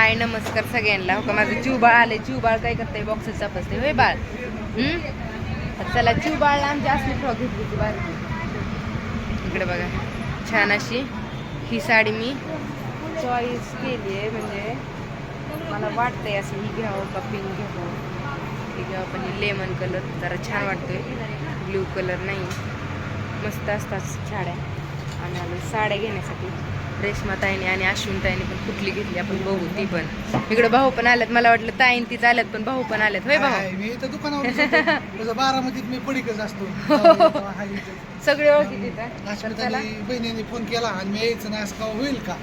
हाय नमस्कार सगळ्यांना. हो का? माझं चिवबाळ आले चिवबाळ काय करते बॉक्सेस चापसते होय बाळ? चला चिवबाळला आमची असली फ्रॉक घेतली होती बारकी इकडे बघा. छान अशी ही साडी मी चॉईस केली आहे म्हणजे मला वाटतंय असं ही घ्यावं का पिंक घ्यावं. ही घ्यावं पण ही लेमन कलर जरा छान वाटतोय. ब्ल्यू कलर नाही. मस्त असतात साड्या. आणि आम्ही साड्या घेण्यासाठी. रेशमाताईने आणि अश्विनताईने पण कुठली घेतली आपण बघू ती पण. इकडे भाऊ पण आल्यात मला वाटलं ताईन तीच आल्यात पण भाऊ पण आल्यात होय भाऊ? मी इथं दुकानावर बारामतीत मी पडीकच असतो. इथं. सगळे ओळखी तिथं बहिणीने फोन केला आणि मी यायचं नाही असं का होईल का?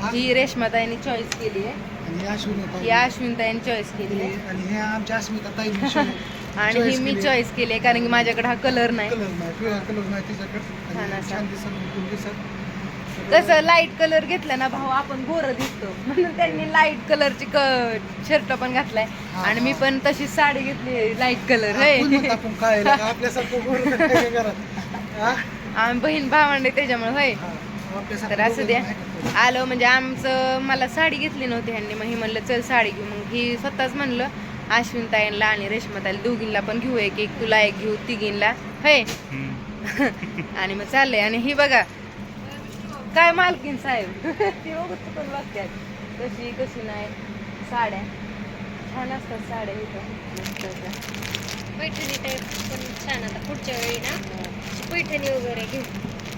हा? ही रेशमाताईने चॉईस केली आहे. आणि अश्विनी ही अश्विनताईने चॉईस केली आहे. आणि हे आमच्या अस्मिता ताई आणि ही मी चॉईस केली आहे कारण की माझ्याकडे हा कलर नाही. कलर नाही पिवळा कलर नाही तिच्याकडे. छान आणि असा. छान दिसत उठून दिसत. कसं लाइट कलर घेतला ना भाऊ आपण गोर दिसतो. म्हणून त्यांनी लाइट कलरची क शर्ट पण घातलाय. आणि मी. पण तशी साडी घेतली लाइट कलर हा? आम्ही बहीण भावंडे त्याच्यामुळे होय. हा. तर असं द्या. आलो म्हणजे आमचं मला साडी घेतली नव्हती ह्यांनी मग ही म्हणलं चल साडी घेऊ. मग ही स्वतःच म्हणलं अश्विन ताईंला आणि रेशमाताईला दोघींला पण घेऊ एक एक तुला एक घेऊ तिघींला. होय. आणि मग चाललंय. आणि ही बघा काय मालकीन साहेब? ती बघत पण बघतात कशी कशी नाही. साड्या. छान असतात साड्या इथं. मस्त अशा. पैठणी टाईप पण छान आता पुढच्या वेळी ना. पैठणी वगैरे घेऊ.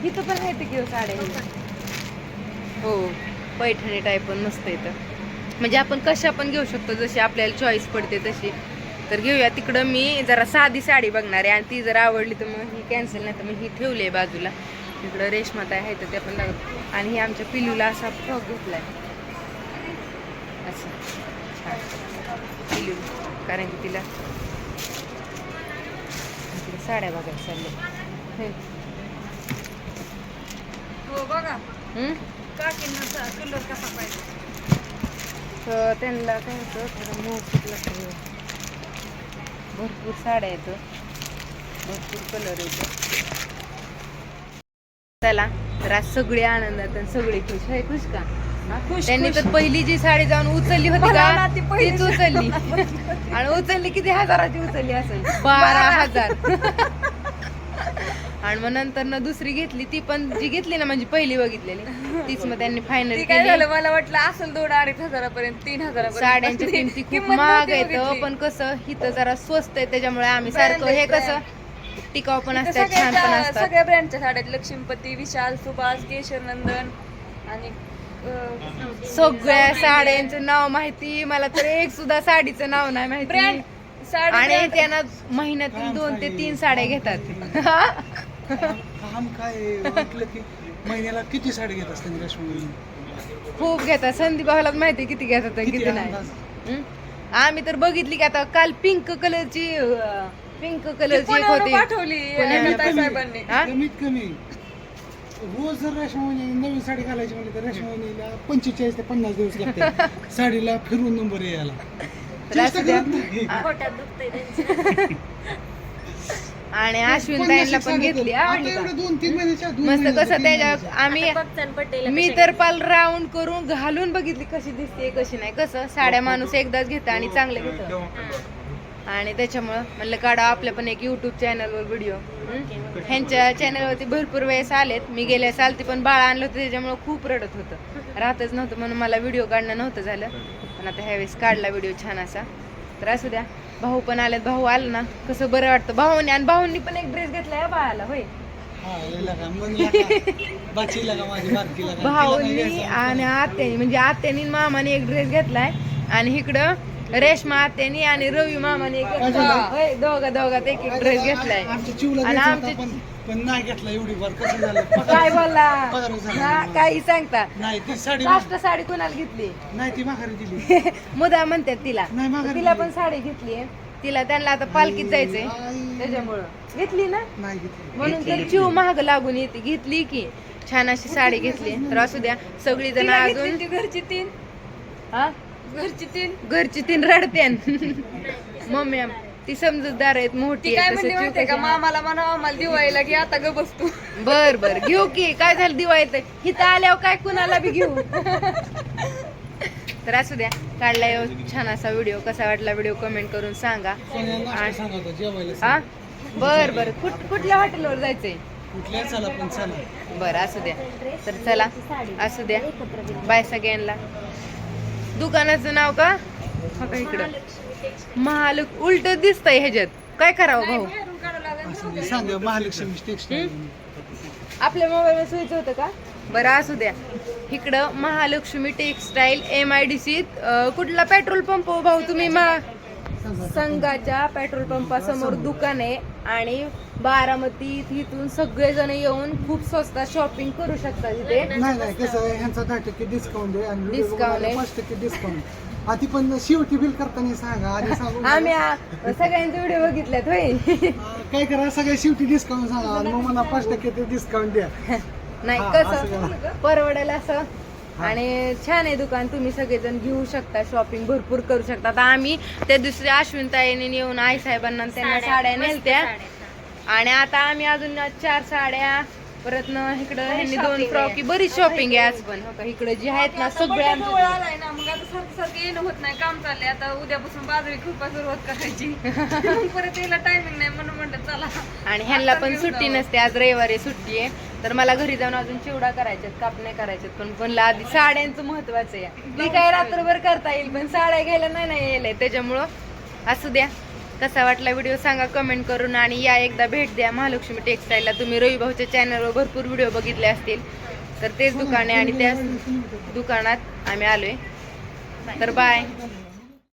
इथं पण आहे ते घेऊ साड्या? इथं. हो. पैठणी टाईप पण मस्त येतं म्हणजे आपण कशा पण घेऊ शकतो. जशी आपल्याला चॉईस पडते तशी. तर घेऊया. तिकडं मी जरा साधी साडी बघणार आहे. आणि ती जर आवडली तर मग ही कॅन्सल नाही तर मग ही ठेवली आहे बाजूला. तिकडं रेशमाता आहे तर ते पण दाखव आणि ही आमच्या पिलूला असा फ्रॉक घेतलाय. असं. छान. पिलू. कारण की तिला साड्या बघायला चालले. हो. बघा? काकींना कलर कसा पाहिजे? तर त्यांना काय होतं थोडं लागतं. भरपूर साड्या येतं. भरपूर कलर येतो. चला तर आज सगळे आनंदात आणि सगळे खुश. आहे खुश का? खुश, त्यांनी खुश. तर पहिली जी साडी जाऊन उचलली होती मला का ती पहिली तीच उचलली. आणि उचलली किती? हजाराची उचलली असेल. बारा हजार. आणि मग नंतर ना दुसरी घेतली. ती पण जी घेतली ना म्हणजे पहिली बघितलेली तीच मग त्यांनी फायनल ती काय झालं मला वाटलं असेल दोन अडीच हजारापर्यंत तीन हजारापर्यंत. साड्यांच्या किमती खूप महाग आहेत. पण कसं हिथं जरा स्वस्त आहे त्याच्यामुळे आम्ही सारखं हे. कसं टिकाव पण इथं असतात छान पण सगळ्या असतात. सगळ्या ब्रँडच्या साड्या आहेत. लक्ष्मीपती विशाल सुभाष केशर नंदन आणि सगळ्या साड्यांचं नाव माहिती. मला तर एक सुद्धा साडीचं नाव नाही ब्रँड माहिती आणि. त्यांना महिन्यातून दोन ते तीन साड्या घेतात. काम काय? वाटलं की महिन्याला किती साडी घेत असते रश्मी? खूप घेतात. संदीप भावाला माहिती किती घेतात आणि किती किती नाही. अंदाज? हं? आम्ही तर बघितली की आता काल पिंक कलरची पिंक कलरची एक होती पाठवली पुण्याला. हा? कमीत कमी रोज जर रेशमावणी नवीन साडी घालायची म्हणली तर रेशमावणीला पंचेचाळीस ते पन्नास दिवस लागतात साडीला फिरून नंबर यायला तर असू द्या. चेष्टा करत नाही. पोटात दुखतंय त्यांचं. आणि अश्विन पन्नास ताईंला एक पण घेतली. आवडली आता का? एवढं दोन तीन महिन्याच्या दोन मस्त महिन्याच्या, कसं तीन त्याच्या महिन्याच्या. आम्ही आता मी कशा तर. पाल राऊंड करून घालून बघितली कशी दिसते कशी नाही कसं साड्या माणूस एकदाच घेतं आणि चांगलं घेतं आणि त्याच्यामुळं म्हणलं काढा आपल्या पण एक युट्यूब चॅनलवर व्हिडिओ ह्यांच्या चॅनलवरती भरपूर वेळेस आलेत. मी गेल्या सालती पण बाळ आणलं होतं त्याच्यामुळं खूप रडत होतं. राहतच नव्हतं म्हणून मला व्हिडिओ काढणं नव्हतं झालं. पण आता ह्यावेळेस काढला व्हिडिओ छान असा. तर असू द्या भाऊ पण आलेत. भाऊ आला ना कसं बरं वाटतं. भाऊने आणि भाऊंनी पण एक ड्रेस घेतला या बाळाला होय. भाऊनी. आणि आत्यानी म्हणजे आत्यानी मामाने एक ड्रेस घेतलाय. आणि इकडं रेशमा आत्यानी आणि रवी मामाने एक? होय, दोघा दोघात एक एक ड्रेस घेतलाय. आमच्या चिवला आणि आमचे- होता, पण पण नाही घेतला एवढी बार कसं झालं? काय पगार- बोलला? पगार झाला. हा. काही सांगता. नाही ती साडी काष्ट साडी कोणाला घेतली? नाही ती माघारी दिली. मुदा म्हणतात तिला. नाही माघारी तिला. पण साडी घेतली तिला त्यांना आता पालखीत जायचंय. आई. त्याच्यामुळं. घेतली ना? नाही घेतली. म्हणून तर चिव महाग लागून येते. घेतली की. छान अशी साडी घेतली. तर असू द्या सगळी जण अजून ती घरची तीन? हा? घरची तीन. घरची तीन रडते मम्मी ती समजूतदार आहेत मोठी ती काय आहे, म्हणली माहितीये का? मामाला म्हणा आम्हाला दिवाळीला घे आता ग बसतो. बर बर. घेऊ की काय झालं दिवाळीत? इथं आल्यावर काय कुणाला बी घेऊ? तर असू द्या काढलाय छान असा व्हिडिओ कसा वाटला व्हिडिओ कमेंट करून सांगा. सोन्या नाश्ता आणि- सांगा होता जेवायला हा? सांग. बर बर. कुठ कुठल्या हॉटेलवर जायचंय? कुठल्या? चला पण चला. बरं असू द्या. तर चला असू द्या. बाय सगळ्यांना. दुकानाचं नाव का? इकडं. महालक उलट दिसतंय ह्याच्यात. काय करावं भाऊ? सांगा महालक्ष्मी टेक्सटाईल. आपल्या मोबाईलवर होतं का? बरं असू द्या. इकडं Mahalaxmi textile M I D सीत कुठला पेट्रोल पंप हो भाऊ तुम्ही? मा संघाच्या पेट्रोल पंपासमोर दुकान आहे. आणि बारामती इथून सगळेजण येऊन खूप स्वस्तात शॉपिंग करू शकता तिथे नाही नाही कसं आहे ह्यांचा दहा टक्के डिस्काउंट आहे आणि Discount आहे. पाच टक्के डिस्काउंट आधी पण शेवटी बिल करताना सांगा आधी सांगू आम्ही आ- सगळ्यांचे व्हिडिओ बघितल्यात होय. काय करा सगळ्या शेवटी डिस्काउंट सांगा आणि मग मला पाच टक्के ते डिस्काउंट द्या. नाही हा, कसं? करा. परवडेल असं? आणि छान आहे दुकान तुम्ही सगळेजण घेऊ शकता शॉपिंग भरपूर करू शकता. आता आम्ही त्या दिवशी अश्विन ताईने येऊन आई साहेबांना त्यांना साड्या नेलत्या. आणि आता आम्ही अजून चार साड्या परत न इकडं ह्यांनी दोन फ्रॉकी बरीच शॉपिंग आहे आज पण. हो इकडं जी आहेत ना सगळ्या आलाय ना मग आता सारखं सारखं येणं होत नाही काम चाललंय. आता उद्यापासून बाजरी कृपा सुरुवात करायची. परत यायला टायमिंग नाही म्हणून म्हणलं चला. आणि ह्यांना पण सुट्टी नसते आज रविवारी सुट्टी आहे. तर मला घरी जाऊन अजून चिवडा करायच्यात कापणे करायच्यात पण पण आधी साड्यांचं महत्वाचं आहे. मी काय रात्रभर करता येईल पण साड्या घ्यायला नाही नाही येईल त्याच्यामुळं. असू द्या. कसा वाटला व्हिडिओ सांगा कमेंट करून आणि या एकदा भेट द्या. महालक्ष्मी टेक्सटाईलला तुम्ही रवी भाऊच्या चॅनलवर भरपूर व्हिडिओ बघितले असतील. तर तेच दुकान आहे आणि त्याच दुकानात आम्ही आलोय. तर बाय